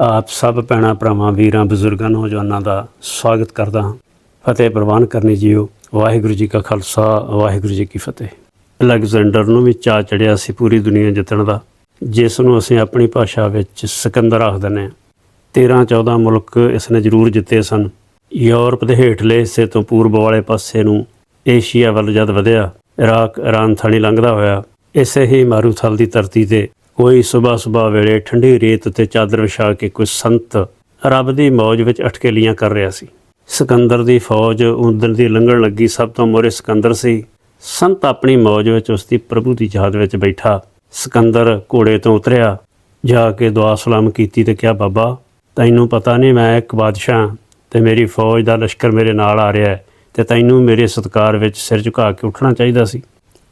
ਆਪ ਸਭ ਭੈਣਾਂ ਭਰਾਵਾਂ, ਵੀਰਾਂ, ਬਜ਼ੁਰਗਾਂ, ਨੌਜਵਾਨਾਂ ਦਾ ਸਵਾਗਤ ਕਰਦਾ ਹਾਂ। ਫਤਿਹ ਪ੍ਰਵਾਨ ਕਰਨੀ ਜੀਓ। ਵਾਹਿਗੁਰੂ ਜੀ ਕਾ ਖਾਲਸਾ, ਵਾਹਿਗੁਰੂ ਜੀ ਕੀ ਫਤਿਹ। ਅਲੈਗਜ਼ੈਂਡਰ ਨੂੰ ਵੀ ਚਾਅ ਚੜਿਆ ਸੀ ਪੂਰੀ ਦੁਨੀਆ ਜਿੱਤਣ ਦਾ। ਜਿਸ ਨੂੰ ਅਸੀਂ ਆਪਣੀ ਭਾਸ਼ਾ ਵਿੱਚ ਸਿਕੰਦਰ ਦਿੰਦੇ ਹਾਂ। 13 14 ਮੁਲਕ ਇਸ ਨੇ ਜ਼ਰੂਰ ਜਿੱਤੇ ਸਨ। ਯੂਰਪ ਦੇ ਹੇਠਲੇ ਹਿੱਸੇ ਤੋਂ ਪੂਰਬ ਵਾਲੇ ਪਾਸੇ ਨੂੰ ਏਸ਼ੀਆ ਵੱਲ ਜਦ ਵਧਿਆ ਇਰਾਕ ਇਰਾਨ ਥਾਣੀ ਲੰਘਦਾ ਹੋਇਆ, ਇਸੇ ਹੀ ਮਾਰੂਥਲ ਦੀ ਧਰਤੀ ਤੇ ਕੋਈ ਸਵੇਰ ਸਵੇਰ ਵੇਲੇ ਠੰਡੀ ਰੇਤ ਉੱਤੇ ਚਾਦਰ ਵਿਛਾ ਕੇ ਕੋਈ ਸੰਤ ਰੱਬ ਦੀ ਮੌਜ ਵਿੱਚ ਅਟਕੇਲੀਆਂ ਕਰ ਰਿਹਾ ਸੀ। ਸਿਕੰਦਰ ਦੀ ਫੌਜ ਉਦਨ ਦੀ ਲੰਘਣ ਲੱਗੀ, ਸਭ ਤੋਂ ਮੋਰੇ ਸਿਕੰਦਰ ਸੀ। ਸੰਤ ਆਪਣੀ ਮੌਜ ਵਿੱਚ ਉਸ ਦੀ ਪ੍ਰਭੂ ਦੀ ਯਾਦ ਵਿੱਚ ਬੈਠਾ। ਸਿਕੰਦਰ ਘੋੜੇ ਤੋਂ ਉਤਰਿਆ, ਜਾ ਕੇ ਦੁਆ ਸਲਾਮ ਕੀਤੀ ਤੇ ਕਿਹਾ, ਬਾਬਾ, ਤੈਨੂੰ ਪਤਾ ਨਹੀਂ ਮੈਂ ਇੱਕ ਬਾਦਸ਼ਾਹ ਤੇ ਮੇਰੀ ਫੌਜ ਦਾ ਲਸ਼ਕਰ ਮੇਰੇ ਨਾਲ ਆ ਰਿਹਾ ਹੈ ਤੇ ਤੈਨੂੰ ਮੇਰੇ ਸਤਕਾਰ ਵਿੱਚ ਸਿਰ ਝੁਕਾ ਕੇ ਉੱਠਣਾ ਚਾਹੀਦਾ ਸੀ।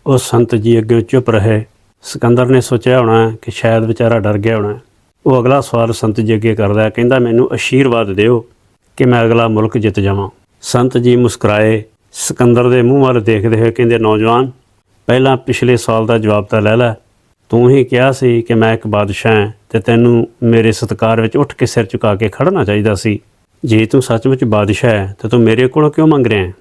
ਉਹ ਸੰਤ ਜੀ ਅੱਗੇ ਚੁੱਪ ਰਹੇ। ਸਿਕੰਦਰ ਨੇ ਸੋਚਿਆ ਹੋਣਾ ਕਿ ਸ਼ਾਇਦ ਵਿਚਾਰਾ ਡਰ ਗਿਆ ਹੋਣਾ ਉਹ ਅਗਲਾ ਸਵਾਲ ਸੰਤ ਜੀ ਅੱਗੇ ਕਰਦਾ ਕਹਿੰਦਾ, ਮੈਨੂੰ ਅਸ਼ੀਰਵਾਦ ਦਿਓ ਕਿ ਮੈਂ ਅਗਲਾ ਮੁਲਕ ਜਿੱਤ ਜਾਵਾਂ। ਸੰਤ ਜੀ ਮੁਸਕਰਾਏ। ਸਿਕੰਦਰ ਦੇ ਮੂੰਹ ਵੱਲ ਦੇਖਦੇ ਹੋਏ ਕਹਿੰਦੇ, ਨੌਜਵਾਨ, ਪਹਿਲਾਂ ਪਿਛਲੇ ਸਾਲ ਦਾ ਜਵਾਬ ਤਾਂ ਲੈ ਲੈ। ਤੂੰ ਹੀ ਕਿਹਾ ਸੀ ਕਿ ਮੈਂ ਇੱਕ ਬਾਦਸ਼ਾਹ ਹਾਂ ਤੇ ਤੈਨੂੰ ਮੇਰੇ ਸਤਕਾਰ ਵਿੱਚ ਉੱਠ ਕੇ ਸਿਰ ਝੁਕਾ ਕੇ ਖੜਨਾ ਚਾਹੀਦਾ ਸੀ। ਜੇ ਤੂੰ ਸੱਚਮੁੱਚ ਬਾਦਸ਼ਾਹ ਹੈ, ਤਾਂ ਤੂੰ ਮੇਰੇ ਕੋਲੋਂ ਕਿਉਂ ਮੰਗ ਰਿਹਾ ਹੈ?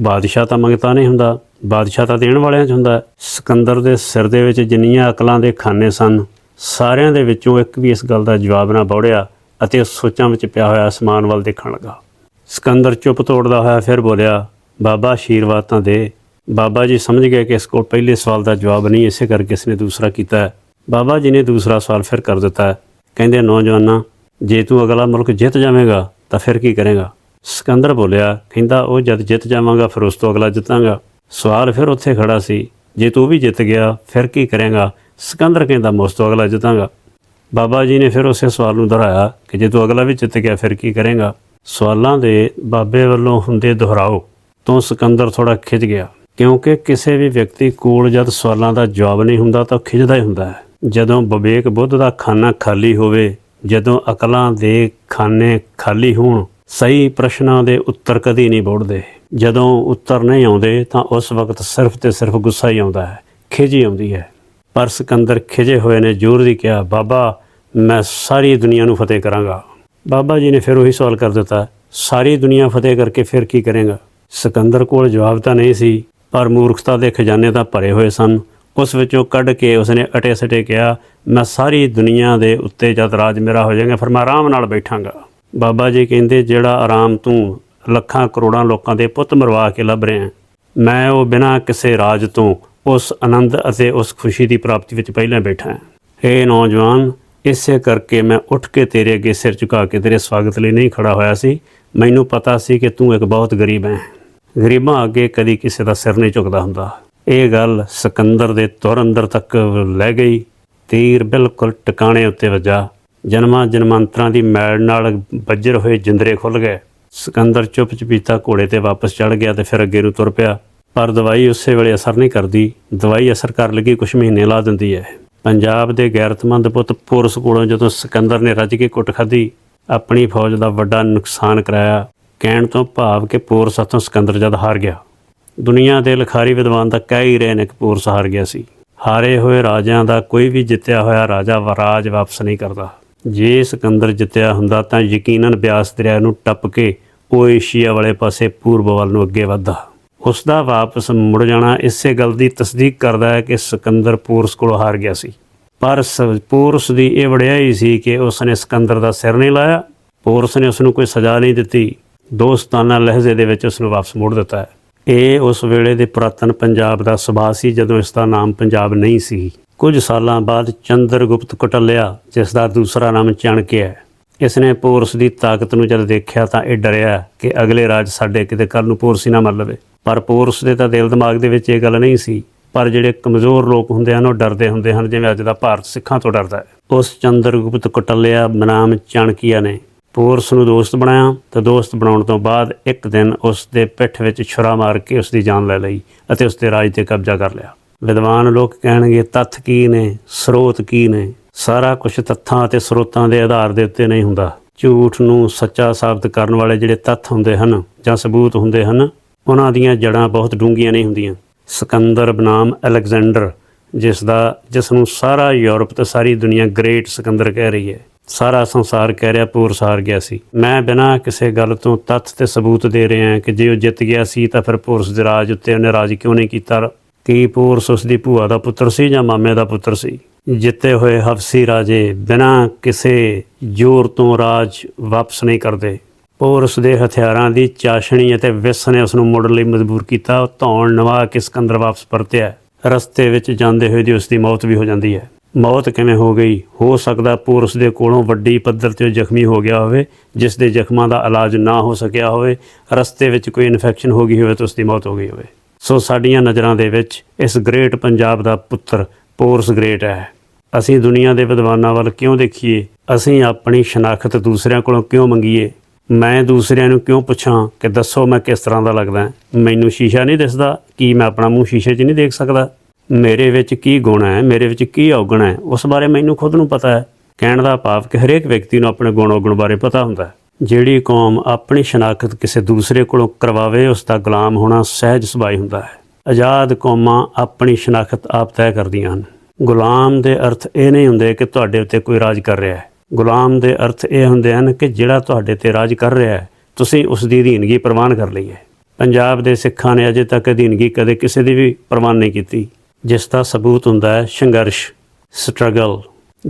ਬਾਦਸ਼ਾਹ ਤਾਂ ਮੰਗਤਾ ਨਹੀਂ ਹੁੰਦਾ, ਬਾਦਸ਼ਾਹ ਤਾਂ ਦੇਣ ਵਾਲਿਆਂ 'ਚ ਹੁੰਦਾ। ਹੈ। ਸਿਕੰਦਰ ਦੇ ਸਿਰ ਦੇ ਵਿੱਚ ਜਿੰਨੀਆਂ ਅਕਲਾਂ ਦੇ ਖਾਨੇ ਸਨ, ਸਾਰਿਆਂ ਦੇ ਵਿੱਚੋਂ ਇੱਕ ਵੀ ਇਸ ਗੱਲ ਦਾ ਜਵਾਬ ਨਾ ਬੌੜਿਆ ਅਤੇ ਉਹ ਸੋਚਾਂ ਵਿੱਚ ਪਿਆ ਹੋਇਆ ਅਸਮਾਨ ਵੱਲ ਦੇਖਣ ਲੱਗਾ। ਸਿਕੰਦਰ ਚੁੱਪ ਤੋੜਦਾ ਹੋਇਆ ਫਿਰ ਬੋਲਿਆ, ਬਾਬਾ ਆਸ਼ੀਰਵਾਦ ਤਾਂ ਦੇ। ਬਾਬਾ ਜੀ ਸਮਝ ਗਏ ਕਿ ਇਸ ਕੋਲ ਪਹਿਲੇ ਸਵਾਲ ਦਾ ਜਵਾਬ ਨਹੀਂ, ਇਸੇ ਕਰਕੇ ਇਸਨੇ ਦੂਸਰਾ ਕੀਤਾ ਬਾਬਾ ਜੀ ਨੇ ਦੂਸਰਾ ਸਵਾਲ ਫਿਰ ਕਰ ਦਿੱਤਾ ਕਹਿੰਦੇ, ਨੌਜਵਾਨਾਂ, ਜੇ ਤੂੰ ਅਗਲਾ ਮੁਲਕ ਜਿੱਤ ਜਾਵੇਂਗਾ, ਤਾਂ ਫਿਰ ਕੀ ਕਰੇਗਾ? ਸਿਕੰਦਰ ਬੋਲਿਆ, ਕਹਿੰਦਾ, ਉਹ ਜਦ ਜਿੱਤ ਜਾਵਾਂਗਾ, ਫਿਰ ਉਸ ਤੋਂ ਅਗਲਾ ਜਿੱਤਾਂਗਾ। ਸਵਾਲ ਫਿਰ ਉੱਥੇ ਖੜਾ ਸੀ, ਜੇ ਤੂੰ ਵੀ ਜਿੱਤ ਗਿਆ, ਫਿਰ ਕੀ ਕਰੇਗਾ? ਸਿਕੰਦਰ ਕਹਿੰਦਾ, ਮੈਂ ਉਸ ਤੋਂ ਅਗਲਾ ਜਿੱਤਾਂਗਾ। ਬਾਬਾ ਜੀ ਨੇ ਫਿਰ ਉਸੇ ਸਵਾਲ ਨੂੰ ਦੁਹਰਾਇਆ ਕਿ ਜੇ ਤੂੰ ਅਗਲਾ ਵੀ ਜਿੱਤ ਗਿਆ, ਫਿਰ ਕੀ ਕਰੇਗਾ? ਸਵਾਲਾਂ ਦੇ ਬਾਬੇ ਵੱਲੋਂ ਹੁੰਦੇ ਦੁਹਰਾਓ, ਤੋਂ ਸਿਕੰਦਰ ਥੋੜਾ ਖਿੱਚ ਗਿਆ, ਕਿਉਂਕਿ ਕਿਸੇ ਵੀ ਵਿਅਕਤੀ ਕੋਲ ਜਦ ਸਵਾਲਾਂ ਦਾ ਜਵਾਬ ਨਹੀਂ ਹੁੰਦਾ, ਤਾਂ ਉਹ ਖਿੱਚਦਾ ਹੀ ਹੁੰਦਾ ਹੈ। ਜਦੋਂ ਵਿਵੇਕ ਬੁੱਧ ਦਾ ਖਾਨਾ ਖਾਲੀ ਹੋਵੇ, ਜਦੋਂ ਅਕਲਾਂ ਦੇ ਖਾਨੇ ਖਾਲੀ ਹੋਣ ਸਹੀ ਪ੍ਰਸ਼ਨਾਂ ਦੇ ਉੱਤਰ ਕਦੀ ਨਹੀਂ ਬੋੜਦੇ। ਜਦੋਂ ਉੱਤਰ ਨਹੀਂ ਆਉਂਦੇ, ਤਾਂ ਉਸ ਵਕਤ ਸਿਰਫ ਤੇ ਸਿਰਫ ਗੁੱਸਾ ਹੀ ਆਉਂਦਾ ਹੈ, ਖਿਝ ਹੀ ਆਉਂਦੀ ਹੈ। ਪਰ ਸਿਕੰਦਰ ਖਿਜੇ ਹੋਏ ਨੇ ਜ਼ੋਰ ਦੀ ਕਿਹਾ, ਬਾਬਾ, ਮੈਂ ਸਾਰੀ ਦੁਨੀਆ ਨੂੰ ਫਤਿਹ ਕਰਾਂਗਾ। ਬਾਬਾ ਜੀ ਨੇ ਫਿਰ ਉਹੀ ਸਵਾਲ ਕਰ ਦਿੱਤਾ, ਸਾਰੀ ਦੁਨੀਆ ਫਤਿਹ ਕਰਕੇ ਫਿਰ ਕੀ ਕਰੇਗਾ? ਸਿਕੰਦਰ ਕੋਲ ਜਵਾਬ ਤਾਂ ਨਹੀਂ ਸੀ, ਪਰ ਮੂਰਖਤਾ ਦੇ ਖਜ਼ਾਨੇ ਤਾਂ ਭਰੇ ਹੋਏ ਸਨ। ਉਸ ਵਿੱਚੋਂ ਕੱਢ ਕੇ ਉਸਨੇ ਅਟੇ ਸਟੇ ਕਿਹਾ, ਮੈਂ ਸਾਰੀ ਦੁਨੀਆ ਦੇ ਉੱਤੇ ਜਦ ਰਾਜ ਮੇਰਾ ਹੋ ਜਾਏਗਾ, ਫਿਰ ਮੈਂ ਆਰਾਮ ਨਾਲ ਬੈਠਾਂਗਾ। ਬਾਬਾ ਜੀ ਕਹਿੰਦੇ, ਜਿਹੜਾ ਆਰਾਮ ਤੂੰ ਲੱਖਾਂ ਕਰੋੜਾਂ ਲੋਕਾਂ ਦੇ ਪੁੱਤ ਮਰਵਾ ਕੇ ਲੱਭ ਰਿਹਾ ਮੈਂ ਉਹ ਬਿਨਾਂ ਕਿਸੇ ਰਾਜ ਤੋਂ ਉਸ ਆਨੰਦ ਅਤੇ ਉਸ ਖੁਸ਼ੀ ਦੀ ਪ੍ਰਾਪਤੀ ਵਿੱਚ ਪਹਿਲਾਂ ਬੈਠਾ ਹਾਂ। ਏ ਨੌਜਵਾਨ, ਇਸੇ ਕਰਕੇ ਮੈਂ ਉੱਠ ਕੇ ਤੇਰੇ ਅੱਗੇ ਸਿਰ ਝੁਕਾ ਕੇ ਤੇਰੇ ਸਵਾਗਤ ਲਈ ਨਹੀਂ ਖੜਾ ਹੋਇਆ ਸੀ। ਮੈਨੂੰ ਪਤਾ ਸੀ ਕਿ ਤੂੰ ਇੱਕ ਬਹੁਤ ਗਰੀਬ ਹੈ। ਗਰੀਬਾਂ ਅੱਗੇ ਕਦੀ ਕਿਸੇ ਦਾ ਸਿਰ ਨਹੀਂ ਝੁਕਦਾ ਹੁੰਦਾ। ਇਹ ਗੱਲ ਸਿਕੰਦਰ ਦੇ ਤੁਰ ਅੰਦਰ ਤੱਕ ਲੈ ਗਈ। ਤੀਰ ਬਿਲਕੁਲ ਟਿਕਾਣੇ ਉੱਤੇ ਵੱਜਾ। ਜਨਮਾਂ ਜਨਮਾਂਤਰਾਂ ਦੀ ਮੈਲ ਨਾਲ ਬੱਜਰ ਹੋਏ ਜਿੰਦਰੇ ਖੁੱਲ ਗਏ। ਸਿਕੰਦਰ ਚੁੱਪ ਚਪੀਤਾ ਘੋੜੇ ਤੇ ਵਾਪਸ ਚੜ ਗਿਆ ਤੇ ਫਿਰ ਅੱਗੇ ਨੂੰ ਤੁਰ ਪਿਆ। ਪਰ ਦਵਾਈ ਉਸੇ ਵੇਲੇ ਅਸਰ ਨਹੀਂ ਕਰਦੀ। ਦਵਾਈ ਅਸਰ ਕਰ ਲੱਗੀ ਕੁਝ ਮਹੀਨੇ ਲਾ ਦਿੰਦੀ ਹੈ। ਪੰਜਾਬ ਦੇ ਗੈਰਤਮੰਦ ਪੁੱਤ ਪੋਰਸ ਕੋਲੋਂ ਜਦੋਂ ਸਿਕੰਦਰ ਨੇ ਰੱਜ ਕੇ ਕੁੱਟ ਖਾਧੀ, ਆਪਣੀ ਫੌਜ ਦਾ ਵੱਡਾ ਨੁਕਸਾਨ ਕਰਾਇਆ। ਕਹਿਣ ਤੋਂ ਭਾਵ ਕਿ ਪੋਰਸ ਹੱਥੋਂ ਸਿਕੰਦਰ ਜਦ ਹਾਰ ਗਿਆ। ਦੁਨੀਆ ਦੇ ਲਖਾਰੀ ਵਿਦਵਾਨ ਤਾਂ ਕਹਿ ਹੀ ਰਹੇ ਨੇ ਕਿ ਪੋਰਸ ਹਾਰ ਗਿਆ ਸੀ। ਹਾਰੇ ਹੋਏ ਰਾਜਿਆਂ ਦਾ ਕੋਈ ਵੀ ਜਿੱਤਿਆ ਹੋਇਆ ਰਾਜਾ ਰਾਜ ਵਾਪਸ ਨਹੀਂ ਕਰਦਾ। ਜੇ ਸਿਕੰਦਰ ਜਿੱਤਿਆ ਹੁੰਦਾ ਤਾਂ ਯਕੀਨਨ ਬਿਆਸ ਦਰਿਆ ਨੂੰ ਟੱਪ ਕੇ ਉਹ ਏਸ਼ੀਆ ਵਾਲੇ ਪਾਸੇ ਪੂਰਬ ਵੱਲ ਨੂੰ ਅੱਗੇ ਵਧਦਾ। ਉਸ ਦਾ ਵਾਪਸ ਮੁੜ ਜਾਣਾ ਇਸੇ ਗੱਲ ਦੀ ਤਸਦੀਕ ਕਰਦਾ ਹੈ ਕਿ ਸਿਕੰਦਰ ਪੂਰਸ ਕੋਲੋਂ ਹਾਰ ਗਿਆ ਸੀ। ਪਰ ਸ- ਪੋਰਸ ਦੀ ਇਹ ਵਡਿਆਈ ਸੀ ਕਿ ਉਸ ਨੇ ਸਿਕੰਦਰ ਦਾ ਸਿਰ ਨਹੀਂ ਲਾਇਆ, ਪੂਰਸ ਨੇ ਉਸ ਨੂੰ ਕੋਈ ਸਜ਼ਾ ਨਹੀਂ ਦਿੱਤੀ। ਦੋਸਤਾਨਾ ਲਹਿਜ਼ੇ ਦੇ ਵਿੱਚ ਉਸ ਨੂੰ ਵਾਪਸ ਮੋੜ ਦਿੱਤਾ ਹੈ। ਇਹ ਉਸ ਵੇਲੇ ਦੇ ਪੁਰਾਤਨ ਪੰਜਾਬ ਦਾ ਸੁਭਾਅ ਸੀ ਜਦੋਂ ਇਸ ਦਾ ਨਾਮ ਪੰਜਾਬ ਨਹੀਂ ਸੀ। ਕੁਝ ਸਾਲਾਂ ਬਾਅਦ ਚੰਦਰਗੁਪਤ ਕੁਟਲਿਆ ਜਿਸ ਦਾ ਦੂਸਰਾ ਨਾਮ ਚਾਣਕਿਆ ਹੈ। ਇਸ ਨੇ ਪੋਰਸ ਦੀ ਤਾਕਤ ਨੂੰ ਜਦ ਦੇਖਿਆ ਤਾਂ ਇਹ ਡਰਿਆ ਕਿ ਅਗਲੇ ਰਾਜ ਸਾਡੇ ਕਿਤੇ ਕੱਲ ਨੂੰ ਪੋਰਸ ਹੀ ਨਾ ਮਰ ਲਵੇ। ਪਰ ਪੋਰਸ ਦੇ ਤਾਂ ਦਿਲ ਦਿਮਾਗ ਦੇ ਵਿੱਚ ਇਹ ਗੱਲ ਨਹੀਂ ਸੀ, ਪਰ ਜਿਹੜੇ ਕਮਜ਼ੋਰ ਲੋਕ ਹੁੰਦੇ ਹਨ, ਉਹ ਡਰਦੇ ਹੁੰਦੇ ਹਨ, ਜਿਵੇਂ ਅੱਜ ਦਾ ਭਾਰਤ ਸਿੱਖਾਂ ਤੋਂ ਡਰਦਾ ਹੈ। ਉਸ ਚੰਦਰਗੁਪਤ ਕੁਟਲਿਆ ਬਨਾਮ ਚਾਣਕੀਆ ਨੇ। ਪੋਰਸ ਨੂੰ ਦੋਸਤ ਬਣਾਇਆ ਤੇ ਦੋਸਤ ਬਣਾਉਣ ਤੋਂ ਬਾਅਦ ਇੱਕ ਦਿਨ ਉਸ ਦੇ ਪਿੱਠ ਵਿੱਚ ਛੁਰਾ ਮਾਰ ਕੇ ਉਸ ਦੀ ਜਾਨ ਲੈ ਲਈ ਅਤੇ ਉਸ ਦੇ ਰਾਜ ਤੇ ਕਬਜ਼ਾ ਕਰ ਲਿਆ। ਵਿਦਵਾਨ ਲੋਕ ਕਹਿਣਗੇ, ਤੱਥ ਕੀ ਨੇ, ਸਰੋਤ ਕੀ ਨੇ? ਸਾਰਾ ਕੁਝ ਤੱਥਾਂ ਅਤੇ ਸਰੋਤਾਂ ਦੇ ਆਧਾਰ ਦੇ ਉੱਤੇ ਨਹੀਂ ਹੁੰਦਾ। ਝੂਠ ਨੂੰ ਸੱਚਾ ਸਾਬਤ ਕਰਨ ਵਾਲੇ ਜਿਹੜੇ ਤੱਥ ਹੁੰਦੇ ਹਨ ਜਾਂ ਸਬੂਤ ਹੁੰਦੇ ਹਨ, ਉਹਨਾਂ ਦੀਆਂ ਜੜਾਂ ਬਹੁਤ ਡੂੰਘੀਆਂ ਨਹੀਂ ਹੁੰਦੀਆਂ। ਸਿਕੰਦਰ ਬਨਾਮ ਅਲੈਗਜ਼ੈਂਡਰ, ਜਿਸ ਦਾ, ਜਿਸ ਨੂੰ ਸਾਰਾ ਯੂਰਪ ਤੇ ਸਾਰੀ ਦੁਨੀਆ ਗ੍ਰੇਟ ਸਿਕੰਦਰ ਕਹਿ ਰਹੀ ਹੈ। ਸਾਰਾ ਸੰਸਾਰ ਕਹਿ ਰਿਹਾ ਪੂਰ ਸਾਰ ਗਿਆ ਸੀ। ਮੈਂ ਬਿਨਾਂ ਕਿਸੇ ਗੱਲ ਤੋਂ ਤੱਥ ਤੇ ਸਬੂਤ ਦੇ ਰਿਹਾ ਕਿ ਜੇ ਉਹ ਜਿੱਤ ਗਿਆ ਸੀ ਤਾਂ ਫਿਰ ਪੁਰਸ ਦੇ ਰਾਜ ਉੱਤੇ ਉਹਨੇ ਰਾਜ ਕਿਉਂ ਨਹੀਂ ਕੀਤਾ? ਕੀ ਪੂਰਸ ਉਸ ਦੀ ਭੂਆ ਦਾ ਪੁੱਤਰ ਸੀ ਜਾਂ ਮਾਮੇ ਦਾ ਪੁੱਤਰ ਸੀ। ਜਿੱਤੇ ਹੋਏ ਹਫਸੀ ਰਾਜੇ ਬਿਨਾਂ ਕਿਸੇ ਜ਼ੋਰ ਤੋਂ ਰਾਜ ਵਾਪਸ ਨਹੀਂ ਕਰਦੇ। ਪੋਰਸ ਦੇ ਹਥਿਆਰਾਂ ਦੀ ਚਾਸ਼ਣੀ ਅਤੇ ਵਿਸ ਨੇ ਉਸ ਨੂੰ ਮੁੜਨ ਲਈ ਮਜਬੂਰ ਕੀਤਾ। ਧੌਣ ਨਵਾ ਕੇ ਸਿਕੰਦਰ ਵਾਪਸ ਪਰਤਿਆ। ਰਸਤੇ ਵਿੱਚ ਜਾਂਦੇ ਹੋਏ ਦੀ ਉਸ ਦੀ ਮੌਤ ਵੀ ਹੋ ਜਾਂਦੀ ਹੈ। ਮੌਤ ਕਿਵੇਂ ਹੋ ਗਈ? ਹੋ ਸਕਦਾ ਪੂਰਸ ਦੇ ਕੋਲੋਂ ਵੱਡੀ ਪੱਧਰ ਤੇ ਉਹ ਜ਼ਖਮੀ ਹੋ ਗਿਆ ਹੋਵੇ, ਜਿਸ ਦੇ ਜ਼ਖਮਾਂ ਦਾ ਇਲਾਜ ਨਾ ਹੋ ਸਕਿਆ ਹੋਵੇ। ਰਸਤੇ ਵਿੱਚ ਕੋਈ ਇਨਫੈਕਸ਼ਨ ਹੋ ਗਈ ਹੋਵੇ ਤਾਂ ਉਸ ਦੀ ਮੌਤ ਹੋ ਗਈ ਹੋਵੇ। ਸੋ ਸਾਡੀਆਂ ਨਜ਼ਰਾਂ ਦੇ ਵਿੱਚ ਇਸ ਗ੍ਰੇਟ ਪੰਜਾਬ ਦਾ ਪੁੱਤਰ ਪੋਰਸ ਗ੍ਰੇਟ ਹੈ। ਅਸੀਂ ਦੁਨੀਆ ਦੇ ਵਿਦਵਾਨਾਂ ਵੱਲ ਕਿਉਂ ਦੇਖੀਏ? ਅਸੀਂ ਆਪਣੀ ਸ਼ਨਾਖਤ ਦੂਸਰਿਆਂ ਕੋਲੋਂ ਕਿਉਂ ਮੰਗੀਏ? ਮੈਂ ਦੂਸਰਿਆਂ ਨੂੰ ਕਿਉਂ ਪੁੱਛਾਂ ਕਿ ਦੱਸੋ ਮੈਂ ਕਿਸ ਤਰ੍ਹਾਂ ਦਾ ਲੱਗਦਾ ਮੈਨੂੰ ਸ਼ੀਸ਼ਾ ਨਹੀਂ ਦਿਸਦਾ, ਕੀ ਮੈਂ ਆਪਣਾ ਮੂੰਹ ਸ਼ੀਸ਼ੇ 'ਚ ਨਹੀਂ ਦੇਖ ਸਕਦਾ? ਮੇਰੇ ਵਿੱਚ ਕੀ ਗੁਣ ਹੈ? ਮੇਰੇ ਵਿੱਚ ਕੀ ਔਗਣ ਹੈ? ਉਸ ਬਾਰੇ ਮੈਨੂੰ ਖੁਦ ਨੂੰ ਪਤਾ ਹੈ। ਕਹਿਣ ਦਾ ਭਾਵ ਕਿ ਹਰੇਕ ਵਿਅਕਤੀ ਨੂੰ ਆਪਣੇ ਗੁਣ ਔਗਣ ਬਾਰੇ ਪਤਾ ਹੁੰਦਾ ਹੈ। ਜਿਹੜੀ ਕੌਮ ਆਪਣੀ ਸ਼ਨਾਖਤ ਕਿਸੇ ਦੂਸਰੇ ਕੋਲੋਂ ਕਰਵਾਵੇ, ਉਸ ਦਾ ਗੁਲਾਮ ਹੋਣਾ ਸਹਿਜ ਸੁਭਾਅ ਹੁੰਦਾ ਹੈ। ਆਜ਼ਾਦ ਕੌਮਾਂ ਆਪਣੀ ਸ਼ਨਾਖਤ ਆਪ ਤੈਅ ਕਰਦੀਆਂ ਹਨ। ਗੁਲਾਮ ਦੇ ਅਰਥ ਇਹ ਨਹੀਂ ਹੁੰਦੇ ਕਿ ਤੁਹਾਡੇ ਉੱਤੇ ਕੋਈ ਰਾਜ ਕਰ ਰਿਹਾ ਹੈ। ਗੁਲਾਮ ਦੇ ਅਰਥ ਇਹ ਹੁੰਦੇ ਹਨ ਕਿ ਜਿਹੜਾ ਤੁਹਾਡੇ ਤੇ ਰਾਜ ਕਰ ਰਿਹਾ ਹੈ, ਤੁਸੀਂ ਉਸ ਦੀ ਅਧੀਨਗੀ ਪ੍ਰਵਾਨ ਕਰ ਲਈ ਹੈ। ਪੰਜਾਬ ਦੇ ਸਿੱਖਾਂ ਨੇ ਅਜੇ ਤੱਕ ਅਧੀਨਗੀ ਕਦੇ ਕਿਸੇ ਦੀ ਵੀ ਪ੍ਰਵਾਨ ਨਹੀਂ ਕੀਤੀ, ਜਿਸ ਦਾ ਸਬੂਤ ਹੁੰਦਾ ਹੈ ਸੰਘਰਸ਼, ਸਟਰਗਲ,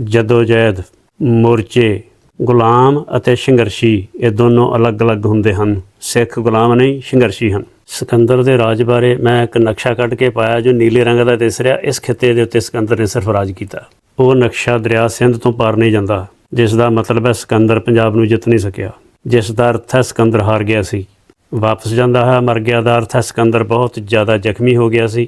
ਜਦੋਜਹਿਦ, ਮੋਰਚੇ ਗੁਲਾਮ ਅਤੇ ਸੰਘਰਸ਼ੀ ਇਹ ਦੋਨੋਂ ਅਲੱਗ-ਅਲੱਗ ਹੁੰਦੇ ਹਨ। ਸਿੱਖ ਗੁਲਾਮ ਨਹੀਂ ਸੰਘਰਸ਼ੀ ਹਨ। ਸਿਕੰਦਰ ਦੇ ਰਾਜ ਬਾਰੇ ਮੈਂ ਇੱਕ ਨਕਸ਼ਾ ਕੱਢ ਕੇ ਪਾਇਆ ਜੋ ਨੀਲੇ ਰੰਗ ਦਾ ਦਿਸ ਰਿਹਾ। ਇਸ ਖਿੱਤੇ ਦੇ ਉੱਤੇ ਸਿਕੰਦਰ ਨੇ ਸਿਰਫ ਰਾਜ ਕੀਤਾ। ਉਹ ਨਕਸ਼ਾ ਦਰਿਆ ਸਿੰਧ ਤੋਂ ਪਾਰ ਨਹੀਂ ਜਾਂਦਾ, ਜਿਸ ਦਾ ਮਤਲਬ ਹੈ ਸਿਕੰਦਰ ਪੰਜਾਬ ਨੂੰ ਜਿੱਤ ਨਹੀਂ ਸਕਿਆ। ਜਿਸ ਦਾ ਅਰਥ ਹੈ ਸਿਕੰਦਰ ਹਾਰ ਗਿਆ ਸੀ। ਵਾਪਸ ਜਾਂਦਾ ਹੈ ਮਰ ਗਿਆ ਦਾ ਅਰਥ ਹੈ ਸਿਕੰਦਰ ਬਹੁਤ ਜ਼ਿਆਦਾ ਜ਼ਖਮੀ ਹੋ ਗਿਆ ਸੀ।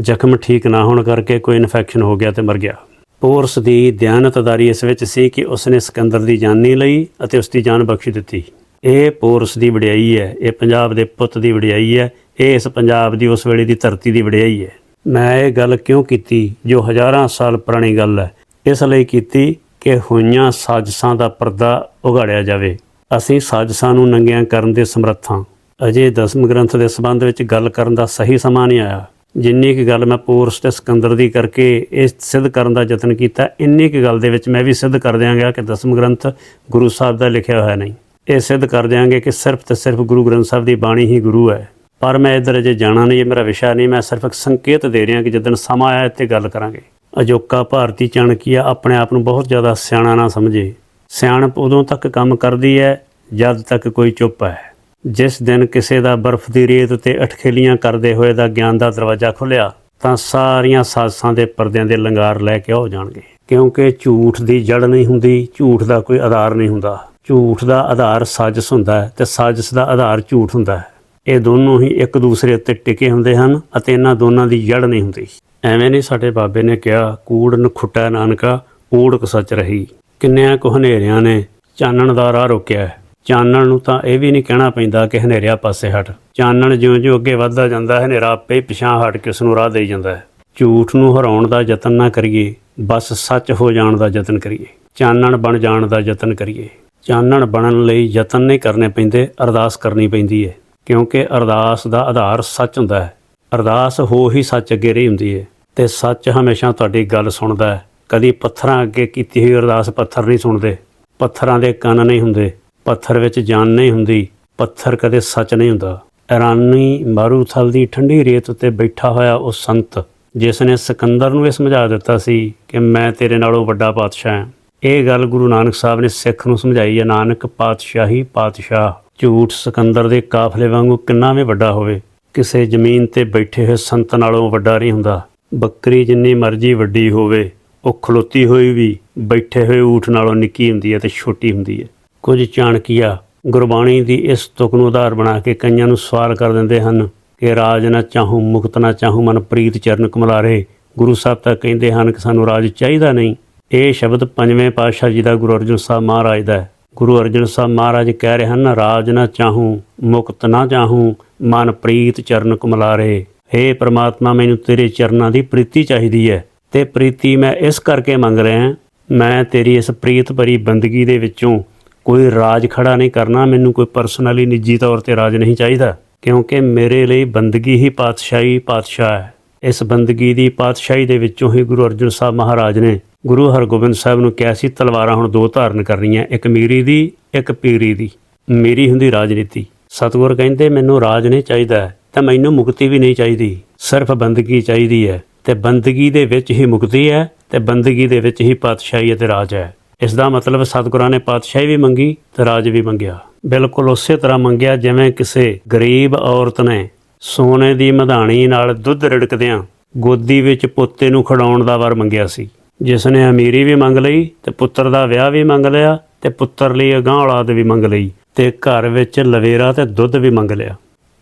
ਜ਼ਖਮ ਠੀਕ ਨਾ ਹੋਣ ਕਰਕੇ ਕੋਈ ਇਨਫੈਕਸ਼ਨ ਹੋ ਗਿਆ ਤੇ ਮਰ ਗਿਆ। ਪੋਰਸ ਦੀ ਦਿਆਨਤਦਾਰੀ ਇਸ ਵਿੱਚ ਸੀ ਕਿ ਉਸਨੇ ਸਿਕੰਦਰ ਦੀ ਜਾਨੀ ਲਈ ਅਤੇ ਉਸ ਦੀ ਜਾਨ ਬਖਸ਼ ਦਿੱਤੀ। ਇਹ ਪੋਰਸ ਦੀ ਵਡਿਆਈ ਹੈ, ਇਹ ਪੰਜਾਬ ਦੇ ਪੁੱਤ ਦੀ ਵਡਿਆਈ ਹੈ, ਇਹ ਇਸ ਪੰਜਾਬ ਦੀ ਉਸ ਵੇਲੇ ਦੀ ਧਰਤੀ ਦੀ ਵਡਿਆਈ ਹੈ। ਮੈਂ ਇਹ ਗੱਲ ਕਿਉਂ ਕੀਤੀ, ਜੋ ਹਜ਼ਾਰਾਂ ਸਾਲ ਪੁਰਾਣੀ ਗੱਲ ਹੈ? ਇਸ ਲਈ ਕੀਤੀ ਕਿ ਹੋਈਆਂ ਸਾਜਸਾਂ ਦਾ ਪਰਦਾ ਉਗਾੜਿਆ ਜਾਵੇ। ਅਸੀਂ ਸਾਜਸਾਂ ਨੂੰ ਨੰਗਿਆਂ ਕਰਨ ਦੇ ਸਮਰੱਥ ਹਾਂ। ਅਜੇ ਦਸਮ ਗ੍ਰੰਥ ਦੇ ਸੰਬੰਧ ਵਿੱਚ ਗੱਲ ਕਰਨ ਦਾ ਸਹੀ ਸਮਾਂ ਨਹੀਂ ਆਇਆ। ਜਿੰਨੀ ਕੁ ਗੱਲ ਮੈਂ ਪੋਰਸ ਤੇ ਸਿਕੰਦਰ ਦੀ ਕਰਕੇ ਇਹ ਸਿੱਧ ਕਰਨ ਦਾ ਯਤਨ ਕੀਤਾ, ਇੰਨੀ ਕੁ ਗੱਲ ਦੇ ਵਿੱਚ ਮੈਂ ਵੀ ਸਿੱਧ ਕਰ ਦਿਆਂਗਾ ਕਿ ਦਸਮ ਗ੍ਰੰਥ ਗੁਰੂ ਸਾਹਿਬ ਦਾ ਲਿਖਿਆ ਹੋਇਆ ਨਹੀਂ। ਇਹ ਸਿੱਧ ਕਰ ਦਿਆਂਗੇ ਕਿ ਸਿਰਫ ਤੇ ਸਿਰਫ ਗੁਰੂ ਗ੍ਰੰਥ ਸਾਹਿਬ ਦੀ ਬਾਣੀ ਹੀ ਗੁਰੂ ਹੈ। ਪਰ ਮੈਂ ਇਧਰ ਅਜੇ ਜਾਣਾ ਨਹੀਂ, ਇਹ ਮੇਰਾ ਵਿਸ਼ਾ ਨਹੀਂ, ਮੈਂ ਸਿਰਫ ਇੱਕ ਸੰਕੇਤ ਦੇ ਰਿਹਾ ਕਿ ਜਦੋਂ ਸਮਾਂ ਆਇਆ ਤੇ ਗੱਲ ਕਰਾਂਗੇ। ਅਜੋਕਾ ਭਾਰਤੀ ਚਾਣਕੀਆ ਆਪਣੇ ਆਪ ਨੂੰ ਬਹੁਤ ਜ਼ਿਆਦਾ ਸਿਆਣਾ ਨਾ ਸਮਝੇ। ਸਿਆਣਪ ਉਦੋਂ ਤੱਕ ਕੰਮ ਕਰਦੀ ਹੈ ਜਦ ਤੱਕ ਕੋਈ ਚੁੱਪ ਹੈ। ਜਿਸ ਦਿਨ ਕਿਸੇ ਦਾ ਬਰਫ਼ ਦੀ ਰੇਤ ਉੱਤੇ ਅਟਖੇਲੀਆਂ ਕਰਦੇ ਹੋਏ ਦਾ ਗਿਆਨ ਦਾ ਦਰਵਾਜ਼ਾ ਖੁੱਲਿਆ ਤਾਂ ਸਾਰੀਆਂ ਸਾਜ਼ਾਂ ਦੇ ਪਰਦਿਆਂ ਦੇ ਲੰਗਾਰ ਲੈ ਕੇ ਹੋ ਜਾਣਗੇ। ਕਿਉਂਕਿ ਝੂਠ ਦੀ ਜੜ ਨਹੀਂ ਹੁੰਦੀ, ਝੂਠ ਦਾ ਕੋਈ ਆਧਾਰ ਨਹੀਂ ਹੁੰਦਾ। ਝੂਠ ਦਾ ਆਧਾਰ ਸਾਜ਼ਿਸ਼ ਹੁੰਦਾ ਹੈ ਤੇ ਸਾਜ਼ਿਸ਼ ਦਾ ਆਧਾਰ ਝੂਠ ਹੁੰਦਾ ਹੈ। ਇਹ ਦੋਨੋਂ ਹੀ ਇੱਕ ਦੂਸਰੇ ਉੱਤੇ ਟਿਕੇ ਹੁੰਦੇ ਹਨ ਅਤੇ ਇਹਨਾਂ ਦੋਨਾਂ ਦੀ ਜੜ ਨਹੀਂ ਹੁੰਦੀ। ਐਵੇਂ ਨਹੀਂ ਸਾਡੇ ਬਾਬੇ ਨੇ ਕਿਹਾ, ਕੂੜ ਨਖੁੱਟਾ ਨਾਨਕਾ ਊੜਕ ਸੱਚ ਰਹੀ। ਕਿੰਨਿਆਂ ਕੁ ਹਨੇਰਿਆਂ ਨੇ ਚਾਨਣ ਦਾ ਰਾਹ ਰੋਕਿਆ ਹੈ। ਚਾਨਣ ਨੂੰ ਤਾਂ ਇਹ ਵੀ ਨਹੀਂ ਕਹਿਣਾ ਪੈਂਦਾ ਕਿ ਹਨੇਰਿਆ ਪਾਸੇ ਹਟ। ਚਾਨਣ ਜਿਉਂ-ਜਿਉਂ ਅੱਗੇ ਵੱਧਦਾ ਜਾਂਦਾ ਹੈ ਹਨੇਰਾ ਆਪੇ ਹੀ ਪਿਛਾਂ ਹਟ ਕੇ ਉਸ ਨੂੰ ਰਾਹ ਦੇਈ ਜਾਂਦਾ ਹੈ। ਝੂਠ ਨੂੰ ਹਰਾਉਣ ਦਾ ਯਤਨ ਨਾ ਕਰੀਏ, ਬਸ ਸੱਚ ਹੋ ਜਾਣ ਦਾ ਯਤਨ ਕਰੀਏ। ਚਾਨਣ ਬਣ ਜਾਣ ਦਾ ਯਤਨ ਕਰੀਏ। ਚਾਨਣ ਬਣਨ ਲਈ ਯਤਨ ਨਹੀਂ ਕਰਨੇ ਪੈਂਦੇ, ਅਰਦਾਸ ਕਰਨੀ ਪੈਂਦੀ ਹੈ ਕਿਉਂਕਿ ਅਰਦਾਸ ਦਾ ਆਧਾਰ ਸੱਚ ਹੁੰਦਾ ਹੈ। ਅਰਦਾਸ ਹੋ ਹੀ ਸੱਚ ਅੱਗੇ ਰਹੀ ਹੁੰਦੀ ਹੈ ਤੇ ਸੱਚ ਹਮੇਸ਼ਾ ਤੁਹਾਡੀ ਗੱਲ ਸੁਣਦਾ ਹੈ। ਕਦੀ ਪੱਥਰਾਂ ਅੱਗੇ ਕੀਤੀ ਹੋਈ ਅਰਦਾਸ ਪੱਥਰ ਨਹੀਂ ਸੁਣਦੇ। ਪੱਥਰਾਂ ਦੇ ਕੰਨ ਨਹੀਂ ਹੁੰਦੇ। ਪੱਥਰ ਵਿੱਚ ਜਾਨ ਨਹੀਂ ਹੁੰਦੀ, ਪੱਥਰ ਕਦੇ ਸੱਚ ਨਹੀਂ ਹੁੰਦਾ। ਇਰਾਨੀ ਮਾਰੂਥਲ ਦੀ ਠੰਡੀ ਰੇਤ ਉੱਤੇ ਬੈਠਾ ਹੋਇਆ ਉਹ ਸੰਤ, ਜਿਸ ਨੇ ਸਿਕੰਦਰ ਨੂੰ ਇਹ ਸਮਝਾ ਦਿੱਤਾ ਸੀ ਕਿ ਮੈਂ ਤੇਰੇ ਨਾਲੋਂ ਵੱਡਾ ਪਾਤਸ਼ਾਹ ਹਾਂ। ਇਹ ਗੱਲ ਗੁਰੂ ਨਾਨਕ ਸਾਹਿਬ ਨੇ ਸਿੱਖ ਨੂੰ ਸਮਝਾਈ ਹੈ, ਨਾਨਕ ਪਾਤਸ਼ਾਹੀ ਪਾਤਸ਼ਾਹ, ਝੂਠ ਸਿਕੰਦਰ ਦੇ ਕਾਫਲੇ ਵਾਂਗੂ ਕਿੰਨਾ ਵੀ ਵੱਡਾ ਹੋਵੇ। ਕਿਸੇ ਜ਼ਮੀਨ ਤੇ ਬੈਠੇ ਹੋਏ ਸੰਤ ਨਾਲੋਂ ਵੱਡਾ ਨਹੀਂ ਹੁੰਦਾ। ਬੱਕਰੀ ਜਿੰਨੀ ਮਰਜ਼ੀ ਵੱਡੀ ਹੋਵੇ, ਉਹ ਖਲੋਤੀ ਹੋਈ ਵੀ ਬੈਠੇ ਹੋਏ ਊਠ ਨਾਲੋਂ ਨਿੱਕੀ ਹੁੰਦੀ ਹੈ ਤੇ ਛੋਟੀ ਹੁੰਦੀ ਹੈ। ਕੁਝ ਚਾਣਕੀਆ ਗੁਰਬਾਣੀ ਦੀ ਇਸ ਤੁਕ ਨੂੰ ਆਧਾਰ ਬਣਾ ਕੇ ਕਈਆਂ ਨੂੰ ਸਵਾਲ ਕਰ ਦਿੰਦੇ ਹਨ ਕਿ ਰਾਜ ਨਾ ਚਾਹੂੰ, ਮੁਕਤ ਨਾ ਚਾਹੂੰ ਮਨ ਪ੍ਰੀਤ ਚਰਨ ਕਮਲਾਰੇ। ਗੁਰੂ ਸਾਹਿਬ ਤਾਂ ਕਹਿੰਦੇ ਹਨ ਕਿ ਸਾਨੂੰ ਰਾਜ ਚਾਹੀਦਾ ਨਹੀਂ। ਇਹ ਸ਼ਬਦ ਪੰਜਵੇਂ ਪਾਤਸ਼ਾਹ ਜੀ ਦਾ ਗੁਰੂ ਅਰਜਨ ਸਾਹਿਬ ਮਹਾਰਾਜ ਦਾ ਹੈ। ਗੁਰੂ ਅਰਜਨ ਸਾਹਿਬ ਮਹਾਰਾਜ ਕਹਿ ਰਹੇ ਹਨ, ਰਾਜ ਨਾ ਚਾਹੂੰ, ਮੁਕਤ ਨਾ ਚਾਹੂੰ ਮਨ ਪ੍ਰੀਤ ਚਰਨ ਕਮਲਾਰੇ। ਹੇ ਪ੍ਰਮਾਤਮਾ, ਮੈਨੂੰ ਤੇਰੇ ਚਰਨਾਂ ਦੀ ਪ੍ਰੀਤੀ ਚਾਹੀਦੀ ਹੈ ਤੇ ਪ੍ਰੀਤੀ ਮੈਂ ਇਸ ਕਰਕੇ ਮੰਗ ਰਿਹਾ ਮੈਂ ਤੇਰੀ ਇਸ ਪ੍ਰੀਤ ਭਰੀ ਬੰਦਗੀ ਦੇ ਵਿੱਚੋਂ ਕੋਈ ਰਾਜ ਖੜਾ ਨਹੀਂ ਕਰਨਾ, ਮੈਨੂੰ ਕੋਈ ਪਰਸਨਲੀ ਨਿੱਜੀ ਤੌਰ ਤੇ ਰਾਜ ਨਹੀਂ ਚਾਹੀਦਾ, ਕਿਉਂਕਿ ਮੇਰੇ ਲਈ ਬੰਦਗੀ ਹੀ ਪਾਤਸ਼ਾਹੀ ਪਾਤਸ਼ਾਹ ਹੈ। ਇਸ ਬੰਦਗੀ ਦੀ ਪਾਤਸ਼ਾਹੀ ਦੇ ਵਿੱਚੋਂ ਹੀ ਗੁਰੂ ਅਰਜਨ ਸਾਹਿਬ ਮਹਾਰਾਜ ਨੇ ਗੁਰੂ ਹਰਗੋਬਿੰਦ ਸਾਹਿਬ ਨੂੰ ਕਿਹਾ ਸੀ, ਤਲਵਾਰਾਂ ਹੁਣ ਦੋ ਧਾਰਨ ਕਰਨੀਆਂ, ਇੱਕ ਮੀਰੀ ਦੀ, ਇੱਕ ਪੀਰੀ ਦੀ। ਮੇਰੀ ਹੁੰਦੀ ਰਾਜਨੀਤੀ। ਸਤਿਗੁਰ ਕਹਿੰਦੇ, ਮੈਨੂੰ ਰਾਜ ਨਹੀਂ ਚਾਹੀਦਾ ਤਾਂ ਮੈਨੂੰ ਮੁਕਤੀ ਵੀ ਨਹੀਂ ਚਾਹੀਦੀ, ਸਿਰਫ ਬੰਦਗੀ ਚਾਹੀਦੀ ਹੈ। ਤੇ ਬੰਦਗੀ ਦੇ ਵਿੱਚ ਹੀ ਮੁਕਤੀ ਹੈ, ਤੇ ਬੰਦਗੀ ਦੇ ਵਿੱਚ ਹੀ ਪਾਤਸ਼ਾਹੀ ਅਤੇ ਰਾਜ ਹੈ। ਇਸ ਦਾ ਮਤਲਬ ਸਤਿਗੁਰਾਂ ਨੇ ਪਾਤਸ਼ਾਹੀ ਵੀ ਮੰਗੀ ਤੇ ਰਾਜ ਵੀ ਮੰਗਿਆ। ਬਿਲਕੁਲ ਉਸੇ ਤਰ੍ਹਾਂ ਮੰਗਿਆ ਜਿਵੇਂ ਕਿਸੇ ਗਰੀਬ ਔਰਤ ਨੇ ਸੋਨੇ ਦੀ ਮਧਾਣੀ ਨਾਲ ਦੁੱਧ ਰਿੜਕਦਿਆਂ ਗੋਦੀ ਵਿੱਚ ਪੋਤੇ ਨੂੰ ਖੜਾਉਣ ਦਾ ਵਰ ਮੰਗਿਆ ਸੀ। ਜਿਸ ਨੇ ਅਮੀਰੀ ਵੀ ਮੰਗ ਲਈ ਤੇ ਪੁੱਤਰ ਦਾ ਵਿਆਹ ਵੀ ਮੰਗ ਲਿਆ ਤੇ ਪੁੱਤਰ ਲਈ ਅਗਾਂਹ ਔਲਾਦ ਵੀ ਮੰਗ ਲਈ ਤੇ ਘਰ ਵਿੱਚ ਲਵੇਰਾ ਤੇ ਦੁੱਧ ਵੀ ਮੰਗ ਲਿਆ।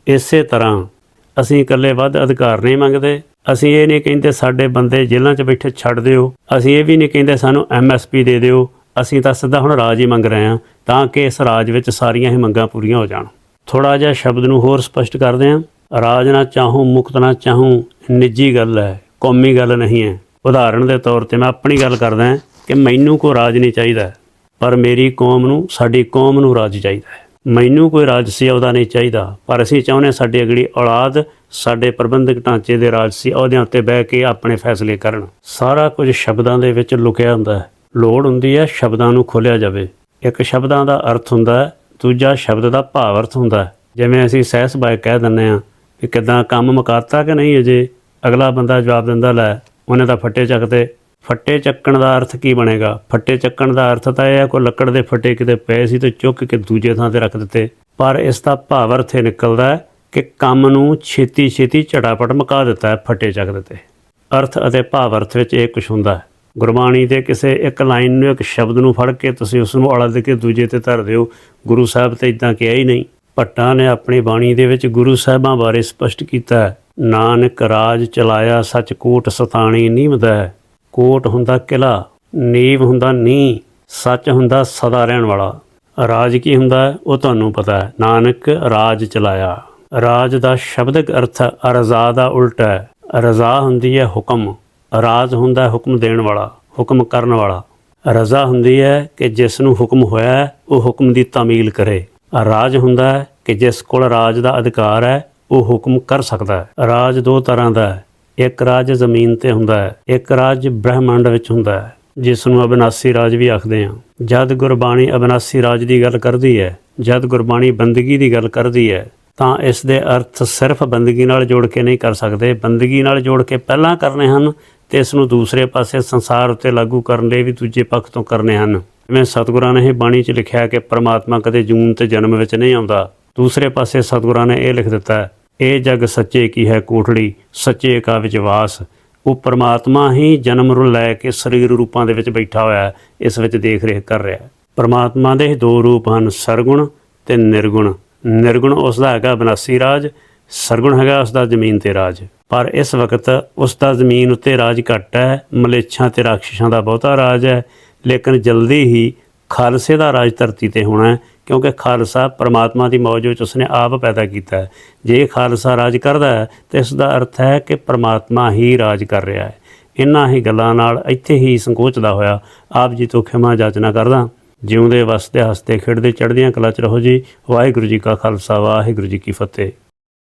ਇਸੇ ਤਰ੍ਹਾਂ ਅਸੀਂ ਇਕੱਲੇ ਵੱਧ ਅਧਿਕਾਰ ਨਹੀਂ ਮੰਗਦੇ। ਅਸੀਂ ਇਹ ਨਹੀਂ ਕਹਿੰਦੇ ਸਾਡੇ ਬੰਦੇ ਜੇਲ੍ਹਾਂ 'ਚ ਬੈਠੇ ਛੱਡ ਦਿਓ। ਅਸੀਂ ਇਹ ਵੀ ਨਹੀਂ ਕਹਿੰਦੇ ਸਾਨੂੰ ਐਮਐਸਪੀ ਦੇ ਦਿਓ। ਅਸੀਂ ਤਾਂ ਸਿੱਧਾ ਹੁਣ ਰਾਜ ਹੀ ਮੰਗ ਰਹੇ ਹਾਂ ਤਾਂ ਕਿ ਇਸ ਰਾਜ ਵਿੱਚ ਸਾਰੀਆਂ ਹੀ ਮੰਗਾਂ ਪੂਰੀਆਂ ਹੋ ਜਾਣ। ਥੋੜਾ ਜਿਹਾ ਸ਼ਬਦ ਨੂੰ ਹੋਰ ਸਪਸ਼ਟ ਕਰਦੇ ਹਾਂ। ਰਾਜ ਨਾ ਚਾਹੂੰ, ਮੁਕਤ ਨਾ ਚਾਹੂੰ, ਨਿੱਜੀ ਗੱਲ ਹੈ, ਕੌਮੀ ਗੱਲ ਨਹੀਂ ਹੈ। ਉਦਾਹਰਣ ਦੇ ਤੌਰ ਤੇ ਮੈਂ ਆਪਣੀ ਗੱਲ ਕਰਦਾ ਕਿ ਮੈਨੂੰ ਕੋਈ ਰਾਜ ਨਹੀਂ ਚਾਹੀਦਾ, ਪਰ ਮੇਰੀ ਕੌਮ ਨੂੰ, ਸਾਡੀ ਕੌਮ ਨੂੰ ਰਾਜ ਚਾਹੀਦਾ ਹੈ। ਮੈਨੂੰ ਕੋਈ ਰਾਜਸੀ ਅਹੁਦਾ ਨਹੀਂ ਚਾਹੀਦਾ, ਪਰ ਅਸੀਂ ਚਾਹੁੰਦੇ ਹਾਂ ਸਾਡੀ ਅਗਲੀ ਔਲਾਦ ਸਾਡੇ ਪ੍ਰਬੰਧਕ ਢਾਂਚੇ ਦੇ ਰਾਜਸੀ ਅਹੁਦਿਆਂ ਉੱਤੇ ਬਹਿ ਕੇ ਆਪਣੇ ਫੈਸਲੇ ਕਰਨ। ਸਾਰਾ ਕੁਝ ਸ਼ਬਦਾਂ ਦੇ ਵਿੱਚ ਲੁਕਿਆ ਹੁੰਦਾ ਹੈ। ਲੋੜ ਹੁੰਦੀ ਹੈ ਸ਼ਬਦਾਂ ਨੂੰ ਖੋਲਿਆ ਜਾਵੇ। ਇੱਕ ਸ਼ਬਦਾਂ ਦਾ ਅਰਥ ਹੁੰਦਾ ਹੈ, ਦੂਜਾ ਸ਼ਬਦ ਦਾ ਭਾਵ ਅਰਥ ਹੁੰਦਾ ਹੈ। ਜਿਵੇਂ ਅਸੀਂ ਸਹਿਸ ਬਾਈ ਕਹਿ ਦਿੰਦੇ ਆ ਕਿ ਕਿਦਾਂ ਕੰਮ ਮੁਕਾਤਾ ਕਿ ਨਹੀਂ ਅਜੇ? ਅਗਲਾ ਬੰਦਾ ਜਵਾਬ ਦਿੰਦਾ, ਲੈ, ਉਹਨੇ ਤਾਂ ਫੱਟੇ ਚੱਕਦੇ। ਫੱਟੇ ਚੱਕਣ ਦਾ ਅਰਥ ਕੀ ਬਣੇਗਾ? ਫੱਟੇ ਚੱਕਣ ਦਾ ਅਰਥ ਤਾਂ ਇਹ ਹੈ, ਕੋਈ ਲੱਕੜ ਦੇ ਫੱਟੇ ਕਿਤੇ ਪਏ ਸੀ ਤੇ ਚੁੱਕ ਕੇ ਦੂਜੇ ਥਾਂ ਤੇ ਰੱਖ ਦਿੱਤੇ। ਪਰ ਇਸ ਦਾ ਭਾਵ ਅਰਥ ਇਹ ਨਿਕਲਦਾ ਹੈ ਕਿ ਕੰਮ ਨੂੰ ਛੇਤੀ ਛੇਤੀ ਝਟਾਪਟ ਮੁਕਾ ਦਿੱਤਾ ਹੈ, ਫੱਟੇ ਚੱਕ ਦਿੱਤੇ। ਅਰਥ ਅਤੇ ਭਾਵ ਅਰਥ ਵਿੱਚ ਇਹ ਕੁਝ ਹੁੰਦਾ ਹੈ। ਗੁਰਬਾਣੀ ਦੇ ਕਿਸੇ ਇੱਕ ਲਾਈਨ ਨੂੰ, ਇੱਕ ਸ਼ਬਦ ਨੂੰ ਫੜ ਕੇ ਤੁਸੀਂ ਉਸ ਨੂੰ ਅਲੱਗ ਕੇ ਦੂਜੇ ਤੇ ਧਰ ਦਿਓ। ਗੁਰੂ ਸਾਹਿਬ ਤੇ ਇਦਾਂ ਕਿਹਾ ਹੀ ਨਹੀਂ। ਭੱਟਾਂ ਨੇ ਆਪਣੀ ਬਾਣੀ ਦੇ ਵਿੱਚ ਗੁਰੂ ਸਾਹਿਬਾਂ ਬਾਰੇ ਸਪਸ਼ਟ ਕੀਤਾ ਨਾਨਕ ਰਾਜ ਚਲਾਇਆ ਸੱਚਕੋਟ ਸਤਾਣੀ ਨੀਮਦਾ ਹੈ। ਕੋਟ ਹੁੰਦਾ ਕਿਲਾ, ਨੀਵ ਹੁੰਦਾ ਨੀ ਸੱਚ ਹੁੰਦਾ ਸਦਾ ਰਹਿਣ ਵਾਲਾ। ਰਾਜ ਕੀ ਹੁੰਦਾ ਹੈ ਉਹ ਤੁਹਾਨੂੰ ਪਤਾ ਹੈ। ਨਾਨਕ ਰਾਜ ਚਲਾਇਆ। ਰਾਜ ਦਾ ਸ਼ਬਦਕ ਅਰਥ ਰਜ਼ਾ ਦਾ ਉਲਟਾ ਹੈ। ਰਜ਼ਾ ਹੁੰਦੀ ਹੈ ਹੁਕਮ। ਰਾਜ ਹੁੰਦਾ ਹੁਕਮ ਦੇਣ ਵਾਲਾ, ਹੁਕਮ ਕਰਨ ਵਾਲਾ। ਰਜ਼ਾ ਹੁੰਦੀ ਹੈ ਕਿ ਜਿਸ ਨੂੰ ਹੁਕਮ ਹੋਇਆ ਹੈ, ਉਹ ਹੁਕਮ ਦੀ ਤਾਮੀਲ ਕਰੇ। ਰਾਜ ਹੁੰਦਾ ਹੈ ਕਿ ਜਿਸ ਕੋਲ ਰਾਜ ਦਾ ਅਧਿਕਾਰ ਹੈ, ਉਹ ਹੁਕਮ ਕਰ ਸਕਦਾ ਹੈ। ਰਾਜ ਦੋ ਤਰ੍ਹਾਂ ਦਾ ਹੈ। ਇੱਕ ਰਾਜ ਜ਼ਮੀਨ ਤੇ ਹੁੰਦਾ ਹੈ, ਇੱਕ ਰਾਜ ਬ੍ਰਹਿਮੰਡ ਵਿੱਚ ਹੁੰਦਾ ਹੈ, ਜਿਸ ਨੂੰ ਅਬਨਾਸੀ ਰਾਜ ਵੀ ਆਖਦੇ ਹਾਂ। ਜਦ ਗੁਰਬਾਣੀ ਅਬਨਾਸੀ ਰਾਜ ਦੀ ਗੱਲ ਕਰਦੀ ਹੈ, ਜਦ ਗੁਰਬਾਣੀ ਬੰਦਗੀ ਦੀ ਗੱਲ ਕਰਦੀ ਹੈ, ਤਾਂ ਇਸ ਦੇ ਅਰਥ ਸਿਰਫ ਬੰਦਗੀ ਨਾਲ ਜੋੜ ਕੇ ਨਹੀਂ ਕਰ ਸਕਦੇ। ਬੰਦਗੀ ਨਾਲ ਜੋੜ ਕੇ ਪਹਿਲਾਂ ਕਰਨੇ ਹਨ ਤੇ ਇਸ ਨੂੰ ਦੂਸਰੇ ਪਾਸੇ ਸੰਸਾਰ ਉੱਤੇ ਲਾਗੂ ਕਰਨ ਲਈ ਵੀ ਦੂਜੇ ਪੱਖ ਤੋਂ ਕਰਨੇ ਹਨ। ਜਿਵੇਂ ਸਤਿਗੁਰਾਂ ਨੇ ਇਹ ਬਾਣੀ 'ਚ ਲਿਖਿਆ ਕਿ ਪ੍ਰਮਾਤਮਾ ਕਦੇ ਜੂਨ ਤੇ ਜਨਮ ਵਿੱਚ ਨਹੀਂ ਆਉਂਦਾ। ਦੂਸਰੇ ਪਾਸੇ ਸਤਿਗੁਰਾਂ ਨੇ ਇਹ ਲਿਖ ਦਿੱਤਾ ਇਹ ਜਗ ਸੱਚੇ ਕੀ ਹੈ ਕੋਠੜੀ? ਸੱਚੇ ਕਾ ਵਿਚਵਾਸ ਉਹ ਪਰਮਾਤਮਾ ਹੀ ਜਨਮ ਨੂੰ ਲੈ ਕੇ ਸਰੀਰ ਰੂਪਾਂ ਦੇ ਵਿੱਚ ਬੈਠਾ ਹੋਇਆ ਹੈ, ਇਸ ਵਿੱਚ ਦੇਖ ਰੇਖ ਕਰ ਰਿਹਾ ਹੈ। ਪ੍ਰਮਾਤਮਾ ਦੇ ਦੋ ਰੂਪ ਹਨ, ਸਰਗੁਣ ਤੇ ਨਿਰਗੁਣ। ਨਿਰਗੁਣ ਉਸ ਦਾ ਹੈਗਾ ਬਨਾਸੀ ਰਾਜ, ਸਰਗੁਣ ਹੈਗਾ ਉਸ ਦਾ ਜ਼ਮੀਨ ਤੇ ਰਾਜ। ਪਰ ਇਸ ਵਕਤ ਉਸ ਦਾ ਜ਼ਮੀਨ ਉੱਤੇ ਰਾਜ ਘੱਟ ਹੈ, ਮਲੇਛਾਂ ਤੇ ਰਾਖਸ਼ਾਂ ਦਾ ਬਹੁਤਾ ਰਾਜ ਹੈ, ਲੇਕਿਨ ਜਲਦੀ ਹੀ ਖਾਲਸੇ ਦਾ ਰਾਜ ਧਰਤੀ ਤੇ ਹੋਣਾ ਹੈ। ਕਿਉਂਕਿ ਖਾਲਸਾ ਪਰਮਾਤਮਾ ਦੀ ਮੌਜ ਵਿੱਚ ਉਸਨੇ ਆਪ ਪੈਦਾ ਕੀਤਾ ਹੈ। ਜੇ ਖਾਲਸਾ ਰਾਜ ਕਰਦਾ ਹੈ, ਤਾਂ ਇਸ ਦਾ ਅਰਥ ਹੈ ਕਿ ਪਰਮਾਤਮਾ ਹੀ ਰਾਜ ਕਰ ਰਿਹਾ ਹੈ। ਇਨ੍ਹਾਂ ਹੀ ਗੱਲਾਂ ਨਾਲ ਇੱਥੇ ਹੀ ਸੰਕੋਚਦਾ ਹੋਇਆ ਆਪ ਜੀ ਤੋਂ ਖਿਮਾ ਜਾਚਨਾ ਕਰਦਾ ਜਿਉਂਦੇ ਵਸਦੇ ਹੱਸਦੇ ਖੇਡਦੇ ਚੜ੍ਹਦੀਆਂ ਕਲਾ ਚ ਰਹੋ ਜੀ। ਵਾਹਿਗੁਰੂ ਜੀ ਕਾ ਖਾਲਸਾ, ਵਾਹਿਗੁਰੂ ਜੀ ਕੀ ਫਤਿਹ।